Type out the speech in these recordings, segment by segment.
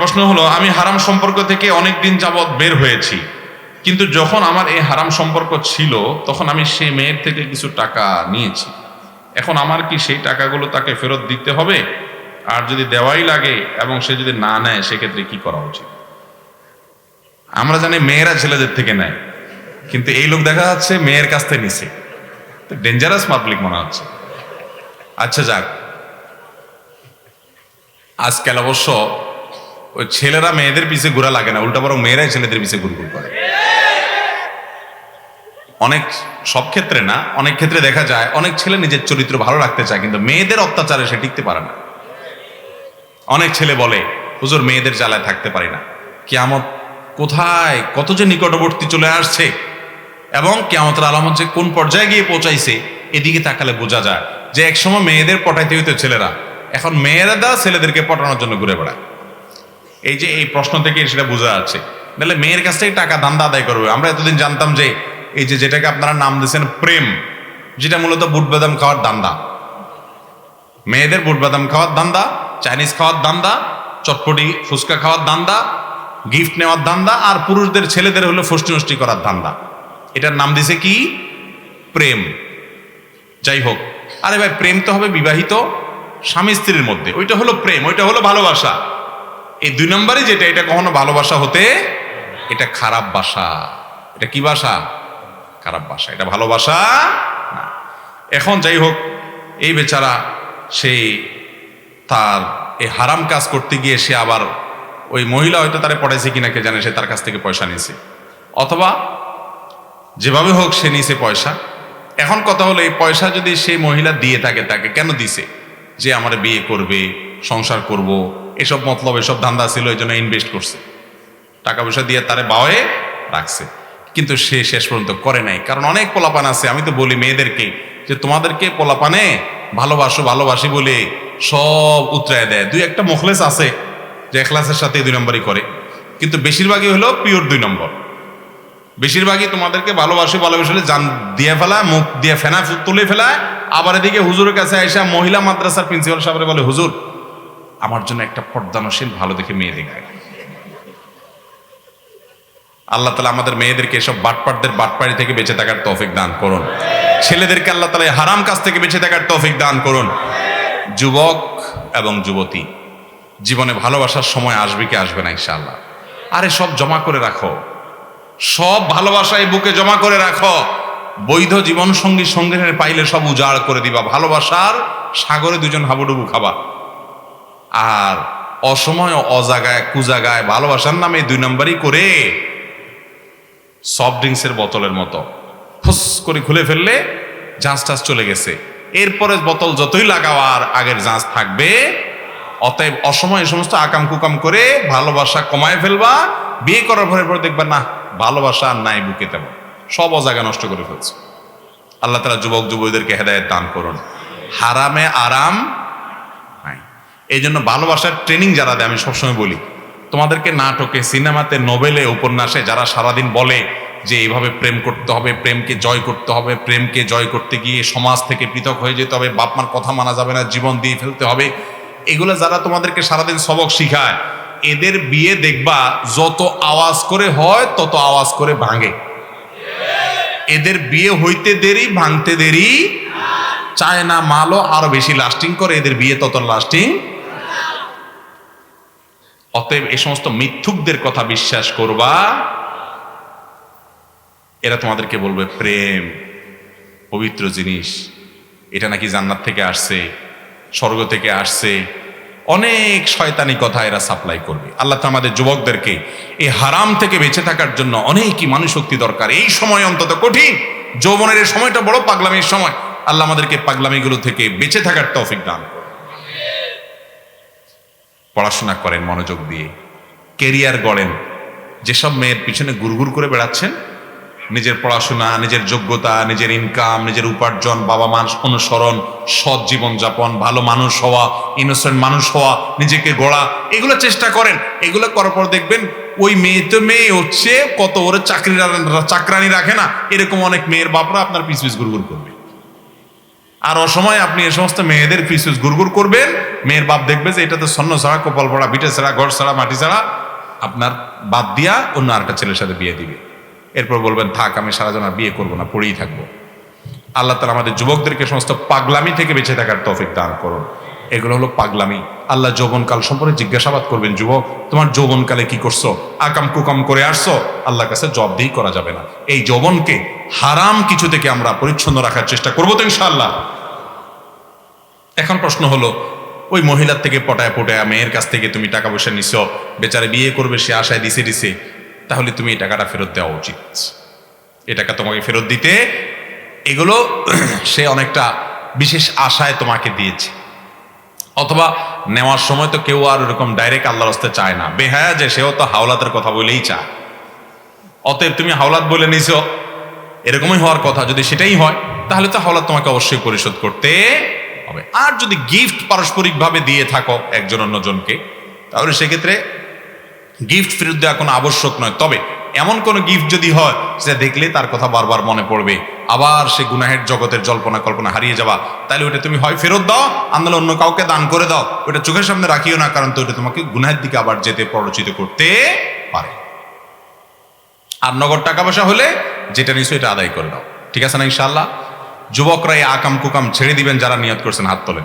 প্রশ্ন হলো, আমি হারাম সম্পর্ক থেকে অনেক দিন যাবৎ বের হয়েছি। কিন্তু যখন আমার এই হারাম সম্পর্ক ছিল, তখন আমি সেই মেয়ের থেকে কিছু টাকা নিয়েছি। এখন আমার কি সেই টাকাগুলো তাকে ফেরত দিতে হবে? আর যদি দেওয়াই লাগে এবং সে যদি না নেয়, সেক্ষেত্রে কি করা উচিত? আমরা জানি মেয়েরা ছেলেদের থেকে নেয়, কিন্তু এই লোক দেখা যাচ্ছে মেয়ের কাছ থেকে নিছে। ডেঞ্জারাস পাবলিক মনে হচ্ছে। আচ্ছা যাক। আজকাল অবশ্য ওই ছেলেরা মেয়েদের পিছে ঘোরা লাগে না, উল্টা বরং মেয়েরাই ছেলেদের পিছে ঘুরঘুর করে। অনেক সব ক্ষেত্রে না, অনেক ক্ষেত্রে দেখা যায়, অনেক ছেলে নিজের চরিত্র ভালো রাখতে চায়, কিন্তু মেয়েদের অত্যাচারে সে টিকতে পারে না। অনেক ছেলে বলে, হুজুর, মেয়েদের জ্বালায় থাকতে পারি না। কেয়ামত কোথায়? কত যে নিকটবর্তী চলে আসছে এবং কেয়ামতের আলামত যে কোন পর্যায়ে গিয়ে পৌঁছাইছে, এদিকে তাকালে বোঝা যায় যে একসময় মেয়েদের পটাইতে হইতো ছেলেরা। এখন মেয়েরা ছেলেদেরকে পটানোর জন্য ঘুরে বেড়ায়। এই যে এই প্রশ্ন থেকে সেটা বোঝা যাচ্ছে। তাহলে মেয়ের কাছ থেকে টাকা দান্দা আদায় করবে। আমরা এতদিন জানতাম যে এই যে যেটাকে আপনারা নাম দিয়েছেন প্রেম, যেটা মূলত বুট বাদাম খাওয়ার দান্দা মেয়েদের বুট বাদাম খাওয়ার দান্দা চাইনিজ খাওয়ার দান্দা চটপটি ফুচকা খাওয়ার দান্দা গিফট নেওয়ার ধান্দা, আর পুরুষদের ছেলেদের হলো ফষ্টি নষ্টি করার ধান্দা। এটার নাম দিছে কি? প্রেম। যাই হোক, আরে ভাই, প্রেম তো হবে বিবাহিত স্বামী স্ত্রীর মধ্যে। ওইটা হলো প্রেম, ওইটা হলো ভালোবাসা। এই দুই নম্বরে যেটা, এটা কখনো ভালোবাসা হতে এটা খারাপ বাসা। এটা কি বাসা? খারাপ বাসা। এটা ভালোবাসা না। এখন যাই হোক, এই বেচারা সেই তার এই হারাম কাজ করতে গিয়ে সে আবার ওই মহিলা হয়তো তারা পড়াইছে কিনা কে জানে, সে তার কাছ থেকে পয়সা নিয়েছে। অথবা যেভাবে হোক সে নিয়েছে পয়সা। এখন কথা হলো, এই পয়সা যদি সেই মহিলা দিয়ে থাকে, তাকে কেন দিছে? যে আমার বিয়ে করবে, সংসার করব এসব মতলব, এসব ধান্দা ছিল, এই জন্য ইনভেস্ট করছে। টাকা পয়সা দিয়ে তারে বাওয়ে রাখছে। কিন্তু সে শেষ পর্যন্ত করে নাই। কারণ অনেক পোলাপান আছে, আমি তো বলি মেয়েদেরকে, যে তোমাদেরকে পোলাপানে ভালোবাসো, ভালোবাসি বলে সব উতরায় দেয়। দুই একটা মুখলেস আছে, যে এখলাসের সাথে দুই নম্বরই করে। কিন্তু বেশিরভাগই হলো পিওর দুই নম্বর। বেশিরভাগই তোমাদেরকে ভালোবাসে ভালোবাসলে জান দিয়ে ফেলা মুখ দিয়ে ফেনা তুলে ফেলা আবার এদিকে হুজুরের কাছে আইসা মহিলা মাদ্রাসার প্রিন্সিপাল সাহেবের বলে, হুজুর আমার জন্য একটা পর্দানশীল, ভালো দেখে মেয়ে দেখায়। আল্লাহ তালা আমাদের মেয়েদেরকে এসব বাটপাটদের বাটপাড়ি থেকে বেঁচে থাকার তৌফিক দান করুন। ছেলেদেরকে আল্লাহ তালা হারাম কাজ থেকে বেঁচে থাকার তৌফিক দান করুন। যুবক এবং যুবতী, জীবনে ভালোবাসার সময় আসবে কি আসবে না ইনশাআল্লাহ। আরে সব জমা করে রাখো। সব ভালোবাসা এই বুকে জমা করে রাখো। বৈধ জীবন সঙ্গী সঙ্গে পাইলে সব উজাড় করে দিবা। ভালোবাসার সাগরে দুজন হাবুডুবু খাবা। আর অসময় অজাগায়, কুজাগায় ভালোবাসার নামে দুই নম্বরই করে সফট ড্রিঙ্কসের বোতলের মতো। ফুস করে খুলে ফেললে জাঁচ টাচ চলে গেছে। এরপরে বোতল যতই লাগাও আর আগের জাঁচ থাকবে, অতএব অসময় এই সমস্ত আকাম কুকাম করে ভালোবাসা কমায় ফেলবা। বিয়ে করার পরে পরে দেখবা না ভালোবাসা আর নাই বুকে তেমন। সব অজাগা নষ্ট করে ফেলছে। আল্লাহ তালা যুবক যুবতীদেরকে হেদায়ত দান করুন। হারামে আরাম এই জন্য ভালোবাসার ট্রেনিং যারা দেয়, আমি সবসময় বলি, তোমাদেরকে নাটকে, সিনেমাতে, নোবেলে, উপন্যাসে যারা সারাদিন বলে যে এইভাবে প্রেম করতে হবে, প্রেমকে জয় করতে হবে, প্রেমকে জয় করতে গিয়ে সমাজ থেকে পৃথক হয়ে যেতে হবে বাপ মার কথা মানা যাবে না, জীবন দিয়ে ফেলতে হবে, এগুলো যারা তোমাদেরকে সারাদিন সবক শিখায়, এদের বিয়ে দেখবা যত আওয়াজ করে হয়, তত আওয়াজ করে ভাঙে। এদের বিয়ে হইতে দেরি, ভাঙতে দেরি, চায় না মালও আরও বেশি লাস্টিং করে, এদের বিয়ে তত লাস্টিং অতএব এই সমস্ত মিথ্যুকদের কথা বিশ্বাস করবা। এরা তোমাদেরকে বলবে, প্রেম, পবিত্র জিনিস। এটা নাকি জান্নাত থেকে আসছে, স্বর্গ থেকে আসছে। অনেক শয়তানি কথা এরা সাপ্লাই করবে। আল্লাহ তো আমাদের যুবকদেরকে এই হারাম থেকে বেঁচে থাকার জন্য অনেকই মানুষ শক্তি দরকার। এই সময় অন্তত কঠিন, যৌবনের এই সময়টা বড় পাগলামির সময়। আল্লাহ আমাদেরকে পাগলামিগুলো থেকে বেঁচে থাকার তৌফিক দান। পড়াশোনা করেন মনোযোগ দিয়ে। কেরিয়ার গড়েন। যেসব মেয়ের পিছনে গুড়গুড় করে বেড়াচ্ছেন, নিজের পড়াশোনা, নিজের যোগ্যতা, নিজের ইনকাম নিজের উপার্জন বাবা মার অনুসরণ, সৎ জীবনযাপন, ভালো মানুষ হওয়া ইনোসেন্ট মানুষ হওয়া, নিজেকে গড়া, এগুলো চেষ্টা করেন। এগুলো করার পর দেখবেন ওই মেয়ে তো মেয়ে হচ্ছে, কত ওরে চাকরি চাকরানি রাখে না। এরকম অনেক মেয়ের বাপরা আপনার পিছ পিছ গুড়গুড় করবে। আর অসময়ে আপনি এ সমস্ত মেয়েদের পিসুস গুড়গুড় করবেন। মেয়ের বাপ দেখবে যে এটা তো স্বর্ণ ছাড়া, কপাল পড়া, বিটে ছাড়া, ঘর ছাড়া, মাটি ছাড়া, আপনার বাদ দিয়া অন্য আরেকটা ছেলের সাথে বিয়ে দিবে। এরপর বলবেন, থাক, আমি সারা জন বিয়ে করব না, পড়েই থাকব। আল্লাহ তালা আমাদের যুবকদেরকে সমস্ত পাগলামি থেকে বেঁচে থাকার তৌফিক দান করুন। এগুলো হলো পাগলামি। আল্লাহ যৌবনকাল সম্পর্কে জিজ্ঞাসাবাদ করবেন, যুবক, তোমার যৌবনকালে কি করছ? আকাম কুকাম করে আসছো? আল্লাহর কাছে জবাবদিহি করা যাবে না। এই যৌবনকে হারাম কিছু থেকে আমরা পরিচ্ছন্ন রাখার চেষ্টা করব তো ইনশাআল্লাহ। এখন প্রশ্ন হলো, ওই মহিলার থেকে পটায় পটায় মেয়ের কাছ থেকে তুমি টাকা পয়সা নিছ, বেচারে বিয়ে করবে, সে আশায় দিছে দিছে, তাহলে তুমি এই টাকাটা ফেরত দেওয়া উচিত। এ টাকা তোমাকে ফেরত দিতে, এগুলো সে অনেকটা বিশেষ আশায় তোমাকে দিয়েছে। অথবা নেওয়ার সময় তো কেউ আর ওরকম ডাইরেক্ট আল্লাহর হস্তে চায় না। বেহায়া যে সেও তো হাওলাতের কথা বলেই চায়। অতএব তুমি হাওলাত বলে নিছো, এরকমই হওয়ার কথা। যদি সেটাই হয়, তাহলে তো হাওলাত তোমাকে অবশ্যই পরিশোধ করতে হবে। আর যদি গিফট পারস্পরিকভাবে দিয়ে থাকো একজন অন্যজনকে, তাহলে সেক্ষেত্রে গিফট ফেরত দেওয়া কোনো আবশ্যক নয়। তবে এমন কোনো গিফট যদি হয় সে দেখলে তার কথা বারবার মনে পড়বে। আবার সে গুনাহের জগতের জল্পনা কল্পনা হারিয়ে যাবা তাহলে ওটা তুমি হয় ফেরত দাও আন্দোলন অন্য কাউকে দান করে দাও। ওটা চোখের সামনে রাখিও না, কারণ তো ওটা তোমাকে গুনাহের দিকে আবার যেতে প্ররোচিত করতে পারে। আর নগদ টাকা পয়সা হলে যেটা নিশ্চয় এটা আদায় করে দাও ঠিক আছে না ইনশাল্লাহ যুবকরা এই আকাম কুকাম ছেড়ে দিবেন যারা নিয়ত করছেন হাত তোলেন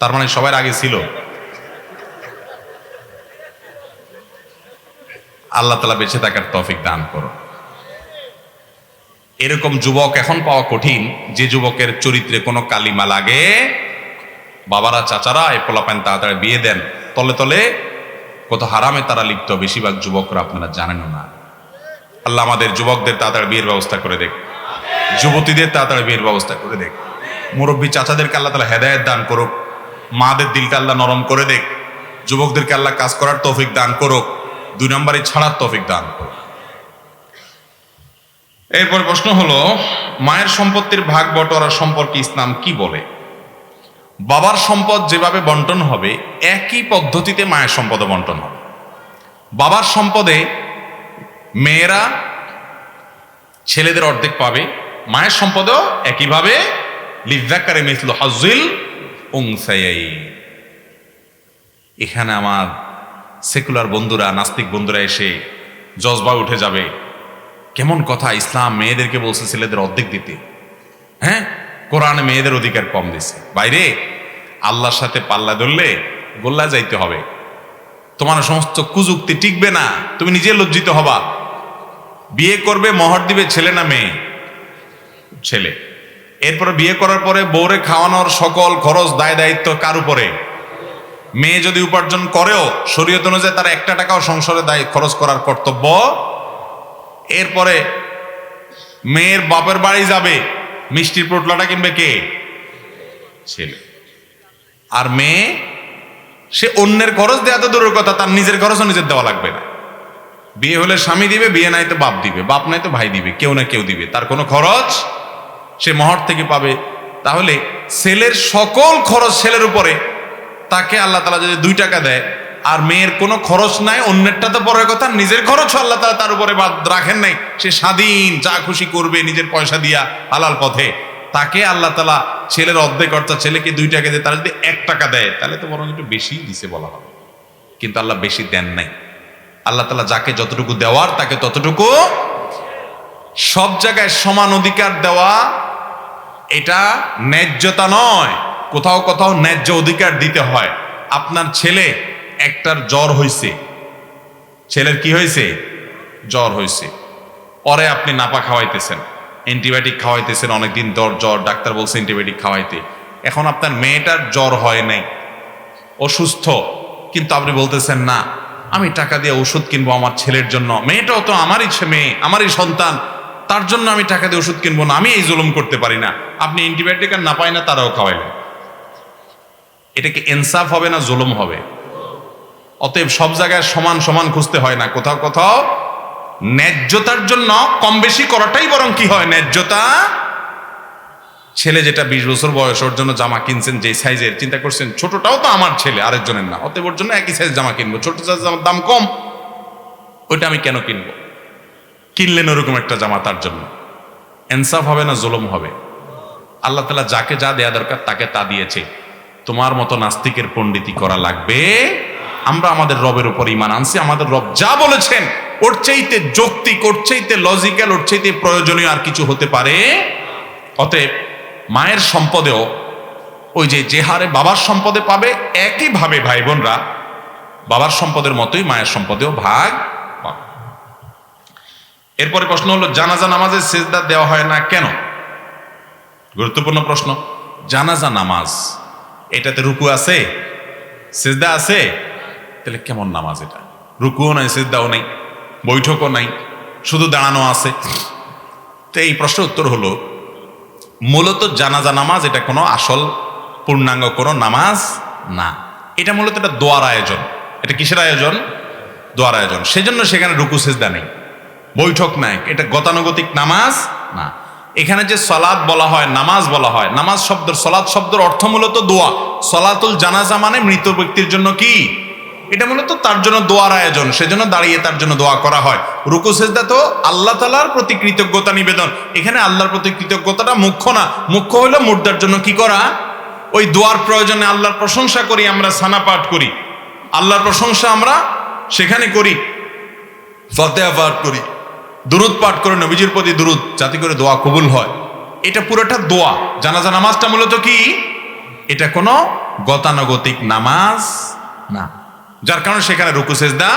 তার মানে সবার আগে ছিল। আল্লাহ তালা বেঁচে থাকার তফিক দান করো এরকম যুবক এখন পাওয়া কঠিন, যে যুবকের চরিত্রে কোনো কালিমা লাগে। বাবারা, চাচারা এ পোলাপান তাড়াতাড়ি বিয়ে দেন। তলে তলে কত হারামে তারা লিপ্ত, বেশিরভাগ যুবকরা আপনারা জানেনও না। আল্লাহ আমাদের যুবকদের তাড়াতাড়ি বিয়ের ব্যবস্থা করে দেখ। যুবতীদের তাড়াতাড়ি বিয়ের ব্যবস্থা করে দেখ। মুরব্বী চাচাদেরকে আল্লাহ তালা হেদায়ত দান করুক। মাদের দিলটা আল্লাহ নরম করে দেখ। যুবকদেরকে আল্লাহ কাজ করার তৌফিক দান করুক। দুই নম্বরে ছাড়ার তৌফিক দান করুক। এরপর প্রশ্ন হলো, মায়ের সম্পত্তির ভাগ বটোয়ারা সম্পর্কে ইসলাম কি বলে? বাবার সম্পদ যেভাবে বন্টন হবে, একই পদ্ধতিতে মায়ের সম্পদ বন্টন হবে। বাবার সম্পদে মেয়েরা ছেলেদের অর্ধেক পাবে মায়ের সম্পদও একইভাবে, লিজাকারে মিসল হাজুল উংসাই এখানে আমার সেকুলার বন্ধুরা, নাস্তিক বন্ধুরা এসে জজবা উঠে যাবে। কেমন কথা, ইসলাম মেয়েদেরকে বলছে ছেলেদের অর্ধেক দিতে। হ্যাঁ? কোরআন মেয়েদের অধিকার কম দিছে। বাইরে, আল্লাহর সাথে পাল্লা ধরলে গোল্লা যাইতে হবে। তোমার সমস্ত কুযুক্তি টিকবে না। তুমি নিজে লজ্জিত হবা। বিয়ে করবে, মহর দিবে ছেলে না মেয়ে। ছেলে। এরপরে বিয়ে করার পরে বউরে খাওয়ানোর সকল খরচ দায় দায়িত্ব কার উপরে? মেয়ে যদি উপার্জন করেও, শরীয়ত অনুযায়ী তার একটা টাকাও সংসারে দায় খরচ করার কর্তব্য। এরপরে মেয়ের বাপের বাড়ি যাবে, মিষ্টির পোটলাটা কিনবে কে? ছেলে। আর মেয়ে, সে অন্যের খরচ দেওয়া তো দূরের কথা, তার নিজের খরচও নিজের দেওয়া লাগবে না। বিয়ে হলে স্বামী দিবে, বিয়ে নাই তো বাপ দিবে, বাপ নাই তো ভাই দিবে, কেউ না কেউ দিবে, তার কোনো খরচ সে মহর থেকে পাবে। তাহলে ছেলের সকল খরচ ছেলের উপরে। তাকে আল্লাহ তালা যদি দুই টাকা দেয়, আর মেয়ের কোনো খরচ নাই, অন্যেরটা তো পরের কথা, নিজের খরচ আল্লাহ তালা তার উপরে বাদ রাখেন নাই। সে স্বাধীন, যা খুশি করবে, নিজের পয়সা দিয়া হালাল পথে। তাকে আল্লাহ তালা ছেলের অর্ধেক অর্থাৎ ছেলেকে দুই টাকা দেয় তারা যদি এক টাকা দেয়, তাহলে তো বরং একটু বেশি দিছে বলা হবে। কিন্তু আল্লাহ বেশি দেন নাই। আল্লাহ তালা যাকে যতটুকু দেওয়ার, তাকে ততটুকু সব জায়গায় সমান অধিকার দেওয়া এটা ন্যায্যতা নয়। কোথাও কোথাও ন্যায্য অধিকার দিতে হয়। আপনার ছেলে একটার জ্বর হয়েছে ছেলের কি হয়েছে জ্বর হয়েছে পরে আপনি নাপা খাওয়াইতেছেন। অ্যান্টিবায়োটিক খাওয়াইতেছেন অনেকদিন দর জ্বর, ডাক্তার বলছে অ্যান্টিবায়োটিক খাওয়াইতে। এখন আপনার মেয়েটার জ্বর হয় নাই। অসুস্থ। কিন্তু আপনি বলতেছেন, না, আমি টাকা দিয়ে ওষুধ কিনবো আমার ছেলের জন্য। মেয়েটাও তো আমারই মেয়ে, আমারই সন্তান। তার জন্য আমি টাকা দিয়ে ওষুধ কিনবো না, আমি এই জুলুম করতে পারি না। আপনি অ্যান্টিবায়োটিক আর না পাই না, তারাও খাওয়াইলেন এটা কি ইনসাফ হবে না, জুলুম হবে। অতএব সব জায়গায় সমান সমান খুঁজতে হয় না, কোথাও কোথাও ন্যায্যতার জন্য কম বেশি করাটাই বরং কি হয়? ন্যায্যতা। ছেলে যেটা বিশ বছর বয়স, ওর জন্য জামা কিনছেন যে সাইজের, চিন্তা করছেন, ছোটটাও তো আমার ছেলে, আরেকজনের না। অতএব ওর জন্য একই সাইজ জামা কিনবো, ছোট সাইজ জামার দাম কম, ওইটা আমি কেন কিনবো? কিনলেন ওরকম একটা জামা তার জন্য। এনসাফ হবে না, জুলুম হবে। আল্লাহ তালা যাকে যা দেয়া দরকার তাকে তা দিয়েছে। তোমার মতো নাস্তিকের পণ্ডিতি করা লাগবে। আমরা আমাদের রবের উপর ইমান আনছি, আমাদের রব যা বলেছেন, ওর চাইতে যৌক্তিক, ওর চাইতে লজিক্যাল ওর চাইতে প্রয়োজনীয় আর কিছু হতে পারে। অতএব মায়ের সম্পদেও ওই যে যে হারে বাবার সম্পদে পাবে, একইভাবে ভাই বোনরা বাবার সম্পদের মতোই মায়ের সম্পদেও ভাগ এরপরে প্রশ্ন হলো, জানাজা নামাজে সেজদা দেওয়া হয় না কেন? গুরুত্বপূর্ণ প্রশ্ন। জানাজা নামাজ, এটাতে রুকু আছে? সেজদা আছে? তাহলে কেমন নামাজ এটা? রুকুও নাই, সেজদাও নাই, বৈঠকও নাই, শুধু দাঁড়ানো আছে? তো এই প্রশ্নের উত্তর হলো, মূলত জানাজা নামাজ এটা কোনো আসল পূর্ণাঙ্গ কোনো নামাজ না। এটা মূলত একটা দোয়ার আয়োজন। এটা কিসের আয়োজন? দোয়ার আয়োজন। সেজন্য সেখানে রুকু, সেজদা নেই। বৈঠক নাই এটা গতানুগতিক নামাজ? না। এখানে যে সলাদ বলা হয়, নামাজ বলা হয়, নামাজ শব্দের সলাদ শব্দের অর্থ মূলত দোয়া। সলাতুল জানাজা মানে মৃত ব্যক্তির জন্য কি? এটা মূলত তার জন্য দোয়ার আয়োজন, সেজন্য দাঁড়িয়ে তার জন্য দোয়া করা হয়। রুকু, সেজদা তো আল্লাহ তালার প্রতি কৃতজ্ঞতা নিবেদন। এখানে আল্লাহর প্রতি কৃতজ্ঞতাটা মুখ্য না। মুখ্য হলো মুর্দার জন্য কি করা? ওই দোয়ার প্রয়োজনে আল্লাহর প্রশংসা করি, আমরা সানা পাঠ করি। আল্লাহর প্রশংসা আমরা সেখানে করি। ফতেহা পাঠ করি। দুরুদ পাঠ করে নবীজির প্রতি দুরুদ, যাতে করে দোয়া কবুল হয়। এটা পুরোটা দোয়া। জানাজা নামাজটা মূলত কি? এটা কোনো গতানুগতিক নামাজ না। যার কারণে সেখানে রুকু, সেজদা